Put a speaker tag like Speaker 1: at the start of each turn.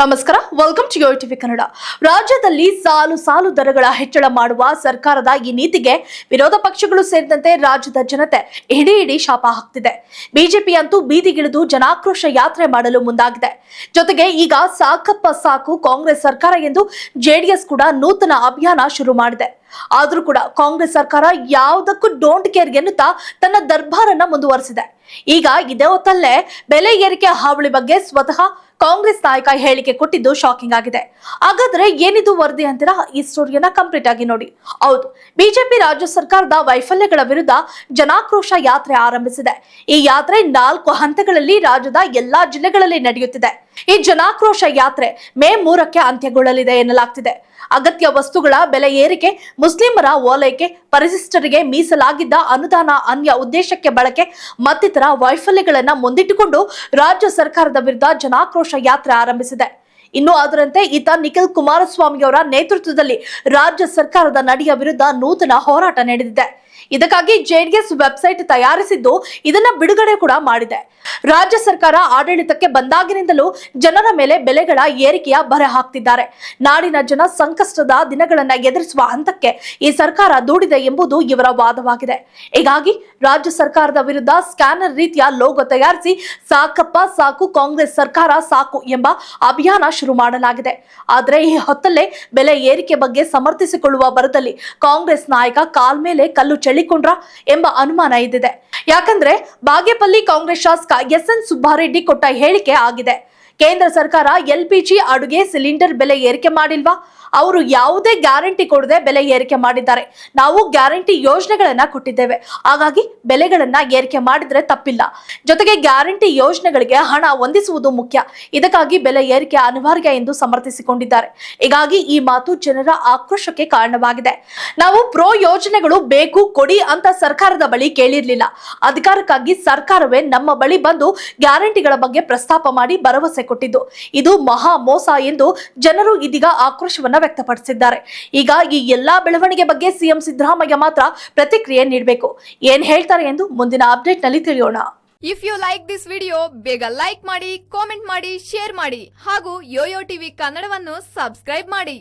Speaker 1: ನಮಸ್ಕಾರ. Welcome to Yo TV Kannada ರಾಜ್ಯದಲ್ಲಿ ಸಾಲು ಸಾಲು ದರಗಳ ಹೆಚ್ಚಳ ಮಾಡುವ ಸರ್ಕಾರದ ಈ ನೀತಿಗೆ ವಿರೋಧ ಪಕ್ಷಗಳು ಸೇರಿದಂತೆ ರಾಜ್ಯದ ಜನತೆ ಇಡೀ ಇಡೀ ಶಾಪ ಹಾಕ್ತಿದೆ. ಬಿಜೆಪಿ ಅಂತೂ ಬೀದಿಗಿಳಿದು ಜನಾಕ್ರೋಶ ಯಾತ್ರೆ ಮಾಡಲು ಮುಂದಾಗಿದೆ. ಜೊತೆಗೆ ಈಗ ಸಾಕಪ್ಪ ಸಾಕು ಕಾಂಗ್ರೆಸ್ ಸರ್ಕಾರ ಎಂದು ಜೆಡಿಎಸ್ ಕೂಡ ನೂತನ ಅಭಿಯಾನ ಶುರು ಮಾಡಿದೆ. ಆದರೂ ಕೂಡ ಕಾಂಗ್ರೆಸ್ ಸರ್ಕಾರ ಯಾವುದಕ್ಕೂ ಡೋಂಟ್ ಕೇರ್ ಎನ್ನುತ್ತಾ ತನ್ನ ದರ್ಬಾರನ್ನ ಮುಂದುವರೆಸಿದೆ. ಈಗ ಇದೇ ಹೊತ್ತಲ್ಲೇ ಬೆಲೆ ಏರಿಕೆ ಹಾವಳಿ ಬಗ್ಗೆ ಸ್ವತಃ ಕಾಂಗ್ರೆಸ್ ನಾಯಕ ಹೇಳಿಕೆ ಕೊಟ್ಟಿದ್ದು ಶಾಕಿಂಗ್ ಆಗಿದೆ. ಹಾಗಾದ್ರೆ ಏನಿದು ವರದಿ ಅಂತೀರಾ? ಈ ಸ್ಟೋರಿಯನ್ನ ಕಂಪ್ಲೀಟ್ ಆಗಿ ನೋಡಿ. ಹೌದು, ಬಿಜೆಪಿ ರಾಜ್ಯ ಸರ್ಕಾರದ ವೈಫಲ್ಯಗಳ ವಿರುದ್ಧ ಜನಾಕ್ರೋಶ ಯಾತ್ರೆ ಆರಂಭಿಸಿದೆ. ಈ ಯಾತ್ರೆ ನಾಲ್ಕು ಹಂತಗಳಲ್ಲಿ ರಾಜ್ಯದ ಎಲ್ಲಾ ಜಿಲ್ಲೆಗಳಲ್ಲಿ ನಡೆಯುತ್ತಿದೆ. ಈ ಜನಾಕ್ರೋಶ ಯಾತ್ರೆ ಮೇ ಮೂರಕ್ಕೆ ಅಂತ್ಯಗೊಳ್ಳಲಿದೆ ಎನ್ನಲಾಗ್ತಿದೆ. ಅಗತ್ಯ ವಸ್ತುಗಳ ಬೆಲೆ ಏರಿಕೆ, ಮುಸ್ಲಿಮರ ಓಲೈಕೆ, ಪರಿಶಿಷ್ಟರಿಗೆ ಮೀಸಲಾಗಿದ್ದ ಅನುದಾನ, ಅನ್ಯ ಉದ್ದೇಶಕ್ಕೆ ಬಳಕೆ, ಮತ್ತಿತರ ವೈಫಲ್ಯಗಳನ್ನ ಮುಂದಿಟ್ಟುಕೊಂಡು ರಾಜ್ಯ ಸರ್ಕಾರದ ವಿರುದ್ಧ ಜನಾಕ್ರೋಶ ಯಾತ್ರೆ ಆರಂಭಿಸಿದೆ. ಇನ್ನು ಅದರಂತೆ ಈತ ನಿಖಿಲ್ ಕುಮಾರಸ್ವಾಮಿ ಅವರ ನೇತೃತ್ವದಲ್ಲಿ ರಾಜ್ಯ ಸರ್ಕಾರದ ನಡೆಯ ವಿರುದ್ಧ ನೂತನ ಹೋರಾಟ ನಡೆದಿದೆ. ಇದಕ್ಕಾಗಿ ಜೆಡಿಎಸ್ ವೆಬ್ಸೈಟ್ ತಯಾರಿಸಿದ್ದು ಇದನ್ನ ಬಿಡುಗಡೆ ಕೂಡ ಮಾಡಿದೆ. ರಾಜ್ಯ ಸರ್ಕಾರ ಆಡಳಿತಕ್ಕೆ ಬಂದಾಗಿನಿಂದಲೂ ಜನರ ಮೇಲೆ ಬೆಲೆಗಳ ಏರಿಕೆಯ ಬರೆ ಹಾಕ್ತಿದ್ದಾರೆ. ನಾಡಿನ ಜನ ಸಂಕಷ್ಟದ ದಿನಗಳನ್ನ ಎದುರಿಸುವ ಹಂತಕ್ಕೆ ಈ ಸರ್ಕಾರ ದೂಡಿದೆ ಎಂಬುದು ಇವರ ವಾದವಾಗಿದೆ. ಹೀಗಾಗಿ ರಾಜ್ಯ ಸರ್ಕಾರದ ವಿರುದ್ಧ ಸ್ಕ್ಯಾನರ್ ರೀತಿಯ ಲೋಗೋ ತಯಾರಿಸಿ, ಸಾಕಪ್ಪ, ಸಾಕು, ಕಾಂಗ್ರೆಸ್ ಸರ್ಕಾರ ಸಾಕು ಎಂಬ ಅಭಿಯಾನ ಶುರು ಮಾಡಲಾಗಿದೆ. ಆದರೆ ಈ ಹೊತ್ತಲ್ಲೇ ಬೆಲೆ ಏರಿಕೆ ಬಗ್ಗೆ ಸಮರ್ಥಿಸಿಕೊಳ್ಳುವ ಬರದಲ್ಲಿ ಕಾಂಗ್ರೆಸ್ ನಾಯಕ ಕಾಲ್ ಮೇಲೆ ಕಲ್ಲು ಚಳಿಕೊಂಡ್ರ ಎಂಬ ಅನುಮಾನ ಇದ್ದಿದೆ. ಯಾಕಂದ್ರೆ ಬಾಗೇಪಲ್ಲಿ ಕಾಂಗ್ರೆಸ್ ಶಾಸಕ ಎಸ್ ಎನ್ ಸುಬ್ಬಾರೆಡ್ಡಿ ಕೊಟ್ಟ ಹೇಳಿಕೆ ಆಗಿದೆ. ಕೇಂದ್ರ ಸರ್ಕಾರ ಎಲ್ಪಿಜಿ ಅಡುಗೆ ಸಿಲಿಂಡರ್ ಬೆಲೆ ಏರಿಕೆ ಮಾಡಿಲ್ವಾ? ಅವರು ಯಾವುದೇ ಗ್ಯಾರಂಟಿ ಕೊಡದೆ ಬೆಲೆ ಏರಿಕೆ ಮಾಡಿದ್ದಾರೆ. ನಾವು ಗ್ಯಾರಂಟಿ ಯೋಜನೆಗಳನ್ನ ಕೊಟ್ಟಿದ್ದೇವೆ. ಹಾಗಾಗಿ ಬೆಲೆಗಳನ್ನ ಏರಿಕೆ ಮಾಡಿದ್ರೆ ತಪ್ಪಿಲ್ಲ. ಜೊತೆಗೆ ಗ್ಯಾರಂಟಿ ಯೋಜನೆಗಳಿಗೆ ಹಣ ಹೊಂದಿಸುವುದು ಮುಖ್ಯ. ಇದಕ್ಕಾಗಿ ಬೆಲೆ ಏರಿಕೆ ಅನಿವಾರ್ಯ ಎಂದು ಸಮರ್ಥಿಸಿಕೊಂಡಿದ್ದಾರೆ. ಹೀಗಾಗಿ ಈ ಮಾತು ಜನರ ಆಕ್ರೋಶಕ್ಕೆ ಕಾರಣವಾಗಿದೆ. ನಾವು ಪ್ರೋ ಯೋಜನೆಗಳು ಬೇಕು, ಕೊಡಿ ಅಂತ ಸರ್ಕಾರದ ಬಳಿ ಕೇಳಿರ್ಲಿಲ್ಲ. ಅಧಿಕಾರಕ್ಕಾಗಿ ಸರ್ಕಾರವೇ ನಮ್ಮ ಬಳಿ ಬಂದು ಗ್ಯಾರಂಟಿಗಳ ಬಗ್ಗೆ ಪ್ರಸ್ತಾಪ ಮಾಡಿ ಭರವಸೆ ಕೊಟ್ಟಿದ್ದು. ಇದು ಮಹಾ ಮೋಸ ಎಂದು ಜನರು ಇದೀಗ ಆಕ್ರೋಶವನ್ನ ವ್ಯಕ್ತಪಡಿಸಿದ್ದಾರೆ. ಈಗ ಈ ಎಲ್ಲಾ ಬೆಳವಣಿಗೆ ಬಗ್ಗೆ ಸಿಎಂ ಸಿದ್ದರಾಮಯ್ಯ ಮಾತ್ರ ಪ್ರತಿಕ್ರಿಯೆ ನೀಡಬೇಕು. ಏನ್ ಹೇಳ್ತಾರೆ ಎಂದು ಮುಂದಿನ ಅಪ್ಡೇಟ್ನಲ್ಲಿ ತಿಳಿಯೋಣ.
Speaker 2: If you like this video ಬೇಗ ಲೈಕ್ ಮಾಡಿ ಕಾಮೆಂಟ್ ಮಾಡಿ ಶೇರ್ ಮಾಡಿ ಹಾಗೂ ಯೋಯೋ ಟಿವಿ ಕನ್ನಡವನ್ನು ಸಬ್ಸ್ಕ್ರೈಬ್ ಮಾಡಿ.